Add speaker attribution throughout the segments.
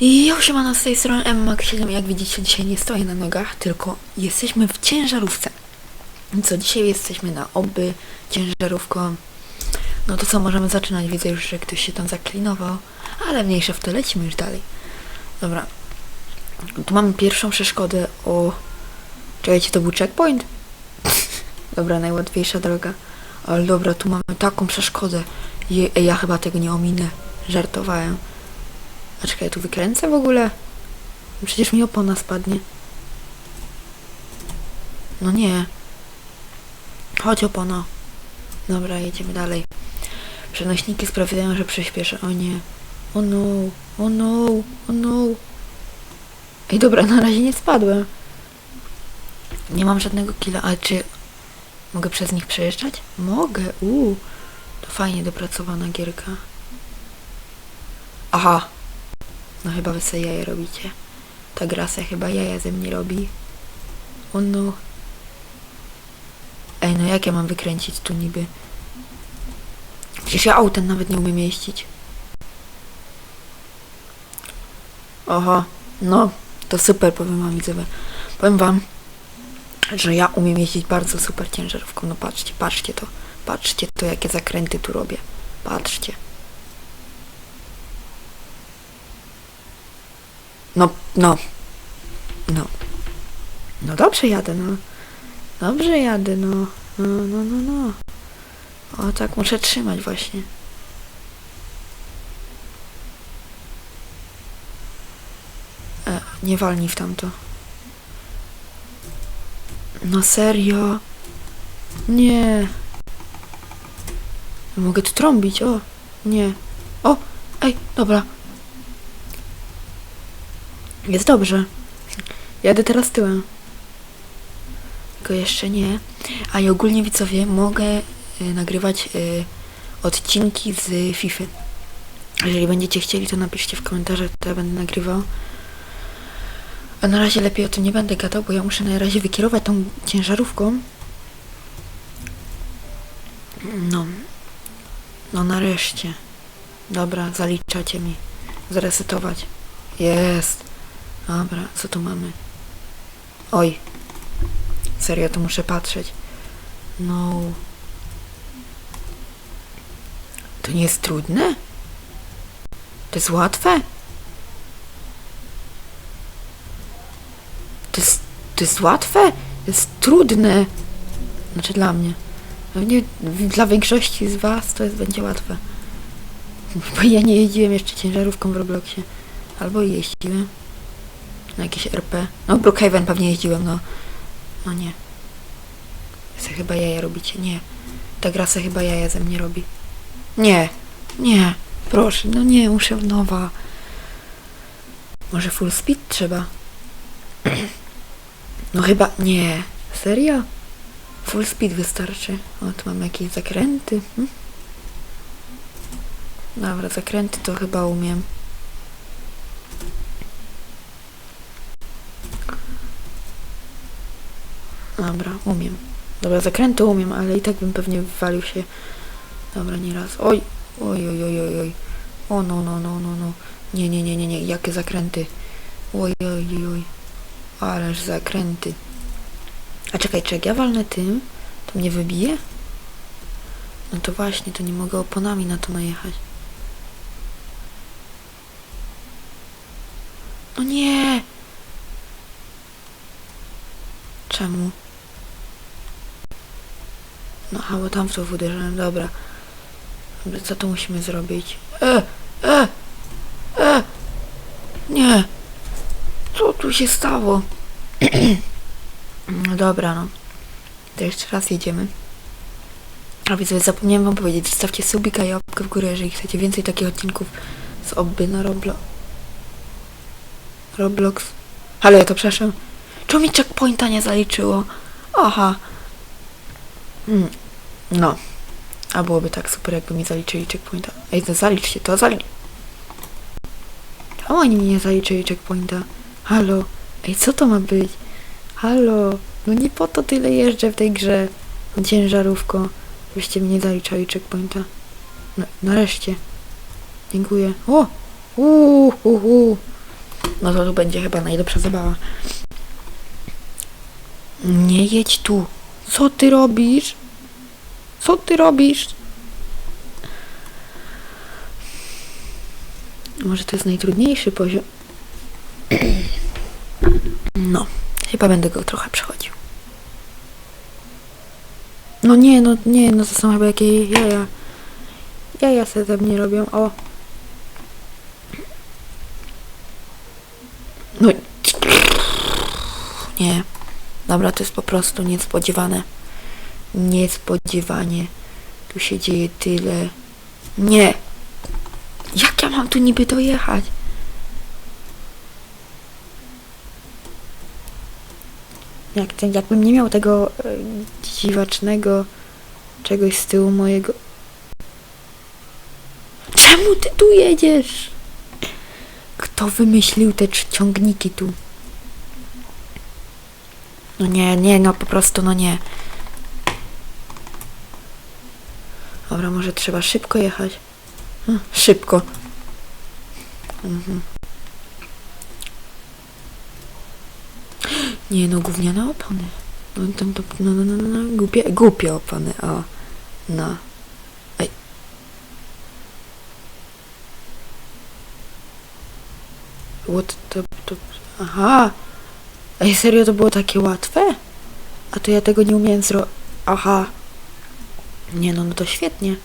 Speaker 1: Już siemano z tej strony Emma7. Jak widzicie, dzisiaj nie stoję na nogach, tylko jesteśmy w ciężarówce. Co, dzisiaj jesteśmy na oby ciężarówką. No to co, możemy zaczynać. Widzę już, że ktoś się tam zaklinował, ale mniejsza w to, lecimy już dalej. Dobra. Tu mamy pierwszą przeszkodę o... Czekajcie, to był checkpoint? dobra, najłatwiejsza droga. Ale dobra, tu mamy taką przeszkodę. Je, ja chyba tego nie ominę. Żartowałem. A czekaj, ja tu wykręcę w ogóle? Przecież mi opona spadnie. No nie. Chodź opona. Dobra, jedziemy dalej. Przenośniki sprawiają, że przyspieszę. O nie. O no. O no. O no. Ej, dobra, na razie nie spadłem. Nie mam żadnego killa, ale czy mogę przez nich przejeżdżać? Mogę, uuu. To fajnie dopracowana gierka. Aha. No chyba wy sobie jaja robicie. Ta gra se chyba jaja ze mnie robi. O no. Ej, no jak ja mam wykręcić tu niby? Przecież ja autem nawet nie umiem jeździć. Oho, no, to super, powiem wam widzowie. Powiem wam, że ja umiem jeździć bardzo super ciężarówką. No patrzcie, patrzcie to. Patrzcie to, jakie zakręty tu robię. Patrzcie. No, no. No. No dobrze jadę, no. Dobrze jadę, no. No, no, no, no. O, tak muszę trzymać właśnie. E, nie walnij w tamto. No serio? Nie. Mogę tu trąbić, o. Nie. O, ej, dobra. Jest dobrze. Jadę teraz tyłem. Tylko jeszcze nie. A i ogólnie widzowie mogę y, nagrywać y, odcinki z FIFA. Jeżeli będziecie chcieli, to napiszcie w komentarzach, to ja będę nagrywał. A na razie lepiej o tym nie będę gadał, bo ja muszę na razie wykierować tą ciężarówką. No. No nareszcie. Dobra, zaliczacie mi. Zresetować. Jest. Dobra, co tu mamy? Oj. Serio, to muszę patrzeć. No. To nie jest trudne? To jest łatwe? To jest, to jest łatwe? To jest trudne. Znaczy dla mnie. Pewnie dla większości z was to jest będzie łatwe. Bo ja nie jeździłem jeszcze ciężarówką w Robloxie. Albo jeździłem. Na jakieś RP. No Brookhaven pewnie jeździłem, no. No nie. Se chyba jaja robicie. Nie. Ta gra se chyba jaja ze mnie robi. Nie. Nie. Proszę, no nie, muszę nowa. Może full speed trzeba? No chyba nie. Serio? Full speed wystarczy. O, tu mam jakieś zakręty. Hm? Dobra, zakręty to chyba umiem. Dobra, umiem. Dobra, zakręty umiem, ale i tak bym pewnie wywalił się. Dobra, nie raz. Oj, oj, oj, oj, oj, oj. O, no, no, no, no, no. Nie, nie, nie, nie, nie. Jakie zakręty. Oj, oj, oj, oj. Ależ zakręty. A czekaj, czy jak ja walnę tym, to mnie wybije? No to właśnie, to nie mogę oponami na to najechać. No nie! Czemu? No, a bo tam w to uderzyłem, dobra. Dobra, co tu musimy zrobić? E, e, e, nie. Co tu się stało? no dobra, no. To jeszcze raz jedziemy. A więc zapomniałem wam powiedzieć, zostawcie subika i łapkę w górę, jeżeli chcecie więcej takich odcinków z obby na Roblo... Roblox. Ale ja to przepraszam. Czemu mi checkpointa nie zaliczyło? Aha. Mm. No. A byłoby tak super, jakby mi zaliczyli checkpointa. Ej, to zaliczcie to, zalicz... Czemu oni mi nie zaliczyli checkpointa? Halo? Ej, co to ma być? Halo? No nie po to tyle jeżdżę w tej grze. Ciężarówką. Byście mi nie zaliczali checkpointa. No, nareszcie. Dziękuję. O! Uuu, uuu. No to tu będzie chyba najlepsza zabawa. Nie jedź tu. Co ty robisz? Co ty robisz? Może to jest najtrudniejszy poziom. No, chyba będę go trochę przechodził. No nie, no nie, no to są chyba jakieś jaja. Jaja se ze mnie robią, o. No. Nie. Dobra, to jest po prostu niespodziewane. Niespodziewanie. Tu się dzieje tyle. Nie. Jak ja mam tu niby dojechać? Jak ten, jakbym nie miał tego e, dziwacznego czegoś z tyłu mojego. Czemu ty tu jedziesz? Kto wymyślił te ciągniki tu? No nie, nie, no po prostu no nie. Dobra, może trzeba szybko jechać. Hm, szybko. Mhm. Nie no, gówniane opony. No, tam, to, no, no, no, no, no, głupie, głupie opony, o. No. Ej. What to, to, aha. Ej, serio to było takie łatwe? A to ja tego nie umiałem zro... Aha. Nie no, no to świetnie.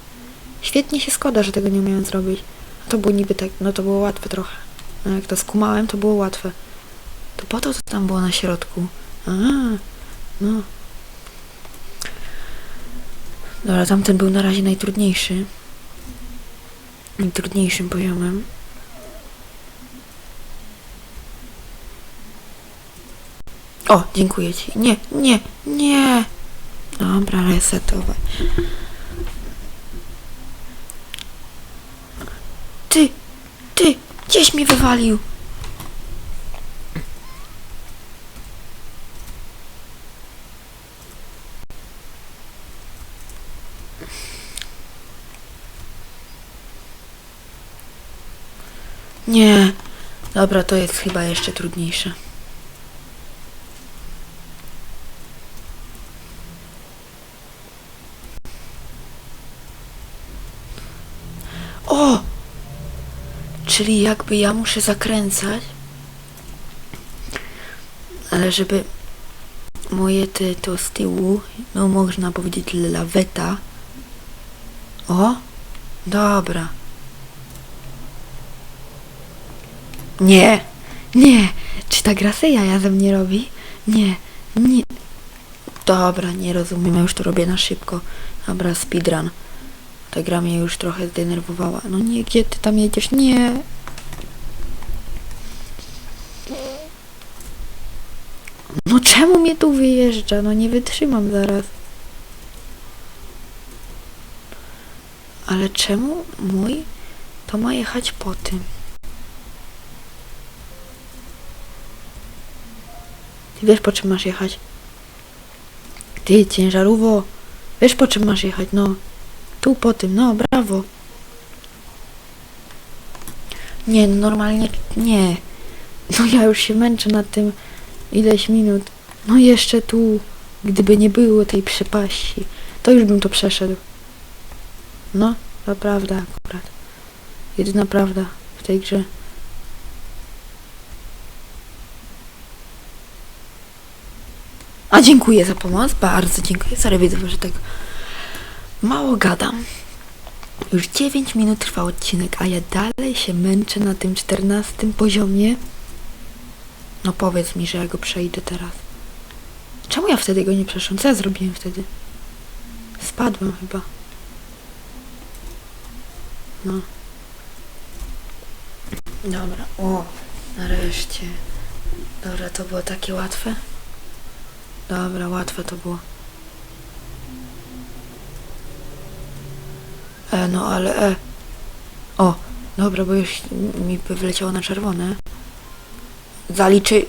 Speaker 1: Świetnie się składa, że tego nie umiałem zrobić. To było niby tak, no to było łatwe trochę. No jak to skumałem, to było łatwe. To po to, co tam było na środku. A, no. Dobra, tamten był na razie najtrudniejszy. Najtrudniejszym poziomem. O, dziękuję ci. Nie, nie, nie. Dobra, resetować. Ty, ty, gdzieś mi wywalił. Nie. Dobra, to jest chyba jeszcze trudniejsze. O! Czyli jakby ja muszę zakręcać, ale żeby moje te to z tyłu, no można powiedzieć laweta. O! Dobra. Nie, nie. Czy ta gra jaja ze mnie robi? Nie, nie. Dobra, nie rozumiem, ja już to robię na szybko. Dobra, speedrun. Ta gra mnie już trochę zdenerwowała. No nie, gdzie ty tam jedziesz? Nie. No czemu mnie tu wyjeżdża? No nie wytrzymam zaraz. Ale czemu mój to ma jechać po tym? Ty wiesz po czym masz jechać? Ty, ciężarówko. Wiesz po czym masz jechać, no. Tu po tym, no, brawo. Nie, no, normalnie nie. No ja już się męczę nad tym ileś minut. No jeszcze tu, gdyby nie było tej przepaści, to już bym to przeszedł. No, to prawda akurat. Jedyna prawda w tej grze. A dziękuję za pomoc, bardzo dziękuję. Sorry, widzę, że tak mało gadam. Już 9 minut trwa odcinek, a ja dalej się męczę na tym 14 poziomie. No powiedz mi, że ja go przejdę teraz. Czemu ja wtedy go nie przeszłam? Co ja zrobiłem wtedy? Spadłem chyba. No. Dobra, o, nareszcie. Dobra, to było takie łatwe. Dobra, łatwe to było. E, no ale e. O, dobra, bo już mi by wleciało na czerwone. Zaliczy...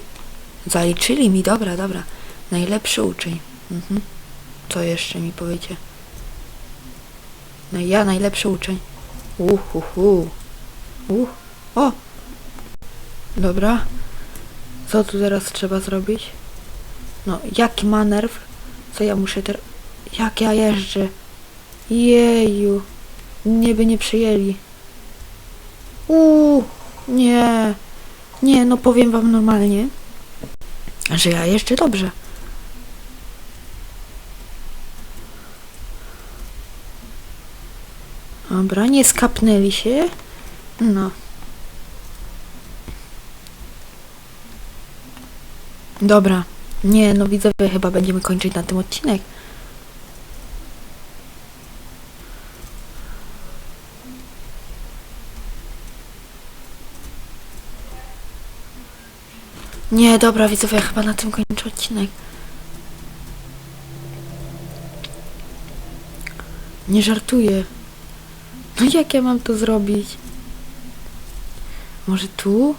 Speaker 1: Zaliczyli mi, dobra, dobra. Najlepszy uczeń. Mhm. Co jeszcze mi powiecie? No ja najlepszy uczeń. Uhuhu. Uh. O! Dobra. Co tu teraz trzeba zrobić? No, jaki manewr? Co ja muszę teraz... Jak ja jeżdżę? Jeju. Nie by nie przyjęli. Uuu, nie. Nie, no powiem wam normalnie, że ja jeszcze dobrze. Dobra, nie skapnęli się. No. Dobra. Nie, no widzowie, chyba będziemy kończyć na tym odcinek. Nie, dobra, widzowie, ja chyba na tym kończę odcinek. Nie żartuję. No jak ja mam to zrobić? Może tu?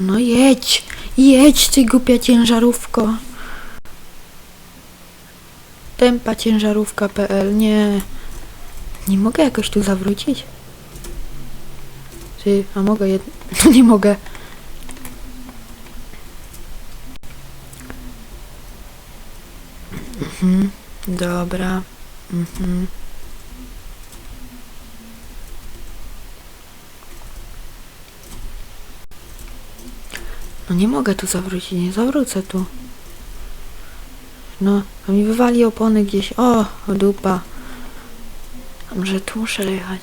Speaker 1: No jedź! Jedź, ty głupia ciężarówko! Tempa ciężarówka.pl Nie. Nie mogę jakoś tu zawrócić? Ty, a mogę jed... No nie mogę. Mhm, dobra. Mhm. No nie mogę tu zawrócić, nie zawrócę tu. No, a mi wywali opony gdzieś. O, dupa. Może tu muszę jechać?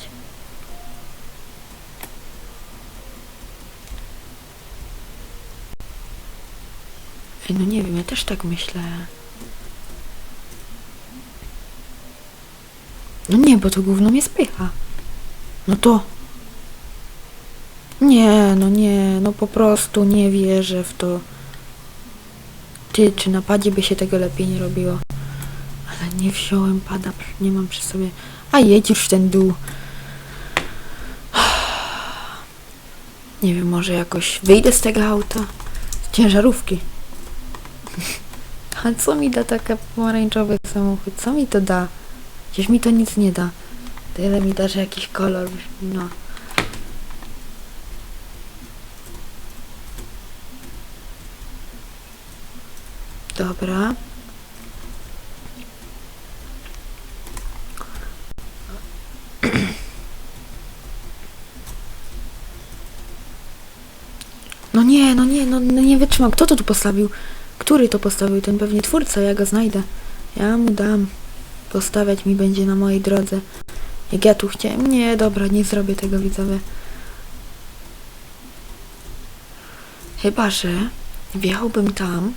Speaker 1: Ej, no nie wiem, ja też tak myślę. No nie, bo to gówno mnie spycha. No to... Nie, no nie, no po prostu nie wierzę w to. Ty, czy na padzie by się tego lepiej nie robiło? Ale nie wziąłem pada, nie mam przy sobie. A jedź już ten dół. Nie wiem, może jakoś wyjdę z tego auta. Z ciężarówki. A co mi da taka pomarańczowy samochód? Co mi to da? Przecież mi to nic nie da. Tyle mi da, że jakiś kolor. No. Dobra. No nie, no nie, no, no nie wytrzymam. Kto to tu postawił? Który to postawił? Ten pewnie twórca, ja go znajdę. Ja mu dam. Postawiać mi będzie na mojej drodze. Jak ja tu chciałem. Nie, dobra, nie zrobię tego widzowie. Chyba, że wjechałbym tam.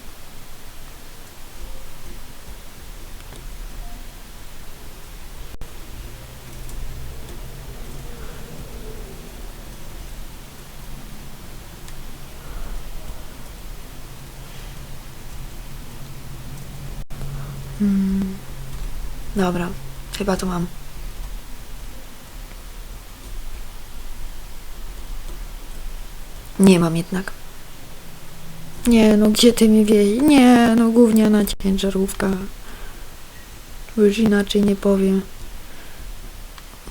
Speaker 1: Hmm. Dobra, chyba to mam. Nie mam jednak. Nie, no gdzie ty mnie wieź? Nie, no gówniana ciężarówka. Już inaczej nie powiem.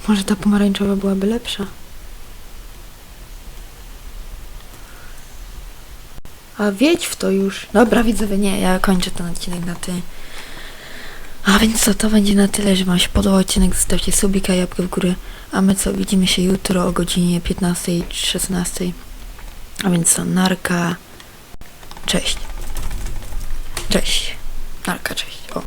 Speaker 1: Może ta pomarańczowa byłaby lepsza. A wiedź w to już. Dobra, widzowie, nie, ja kończę ten odcinek na ty. A więc co, to będzie na tyle, że wam się podobał odcinek, zostawcie subika, jabłkę w górę. A my co, widzimy się jutro o godzinie 15 czy 16. A więc co, narka. Cześć. Cześć. Narka, cześć. O.